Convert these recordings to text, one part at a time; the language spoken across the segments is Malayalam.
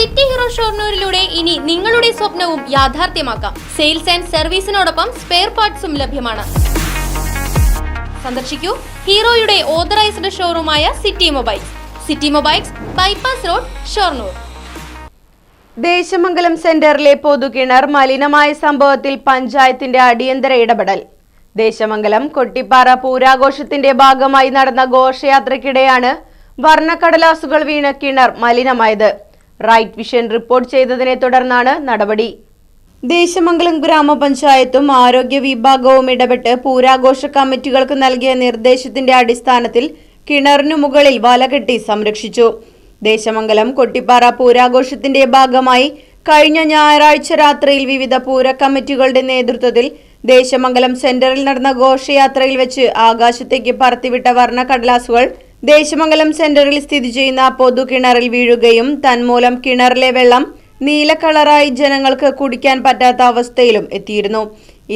സിറ്റി ഹീറോ ഷോർണൂരിലൂടെ ഇനി നിങ്ങളുടെ സ്വപ്നവും യാഥാർത്ഥ്യമാക്കാം. സെയിൽസ് ആൻഡ് സർവീസിനോടൊപ്പം സ്പെയർ പാർട്സും ലഭ്യമാണ്. സന്ദർശിക്കൂ ഹീറോയുടെ authorised ഷോറൂമായ City Mobiles. City Mobiles bypass road Shoranur. Desamangalam സെന്ററിലെ പൊതുകിണർ മലിനമായ സംഭവത്തിൽ പഞ്ചായത്തിന്റെ അടിയന്തര ഇടപെടൽ. ദേശമംഗലം കൊട്ടിപ്പാറ പൂരാഘോഷത്തിന്റെ ഭാഗമായി നടന്ന ഘോഷയാത്രയ്ക്കിടെയാണ് വർണക്കടലാസുകൾ വീണ കിണർ മലിനമായത്. റൈറ്റ് വിഷൻ റിപ്പോർട്ട് ചെയ്തതിനെ തുടർന്നാണ് നടപടി. ദേശമംഗലം ഗ്രാമപഞ്ചായത്തും ആരോഗ്യ വിഭാഗവും ഇടപെട്ട് പൂരാഘോഷ കമ്മിറ്റികൾക്ക് നൽകിയ നിർദ്ദേശത്തിന്റെ അടിസ്ഥാനത്തിൽ കിണറിനു മുകളിൽ വലകെട്ടി സംരക്ഷിച്ചു. ദേശമംഗലം കൊട്ടിപ്പാറ പൂരാഘോഷത്തിന്റെ ഭാഗമായി കഴിഞ്ഞ ഞായറാഴ്ച രാത്രിയിൽ വിവിധ പൂര കമ്മിറ്റികളുടെ നേതൃത്വത്തിൽ ദേശമംഗലം സെന്ററിൽ നടന്ന ഘോഷയാത്രയിൽ വെച്ച് ആകാശത്തേക്ക് പറത്തിവിട്ട വർണ കടലാസുകൾ ദേശമംഗലം സെന്ററിൽ സ്ഥിതി ചെയ്യുന്ന പൊതു കിണറിൽ വീഴുകയും തന്മൂലം കിണറിലെ വെള്ളം നീല കളറായി ജനങ്ങൾക്ക് കുടിക്കാൻ പറ്റാത്ത അവസ്ഥയിലും എത്തിയിരുന്നു.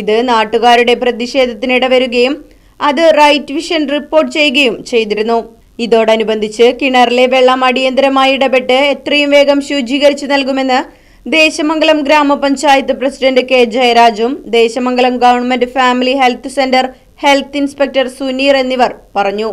ഇത് നാട്ടുകാരുടെ പ്രതിഷേധത്തിനിടവരുകയും അത് റൈറ്റ് വിഷൻ റിപ്പോർട്ട് ചെയ്യുകയും ചെയ്തിരുന്നു. ഇതോടനുബന്ധിച്ച് കിണറിലെ വെള്ളം അടിയന്തരമായി ഇടപെട്ട് എത്രയും വേഗം ശുചീകരിച്ചു നൽകുമെന്ന് ദേശമംഗലം ഗ്രാമപഞ്ചായത്ത് president K ജയരാജും Desamangalam government family health centre health inspector Suneer എന്നിവർ പറഞ്ഞു.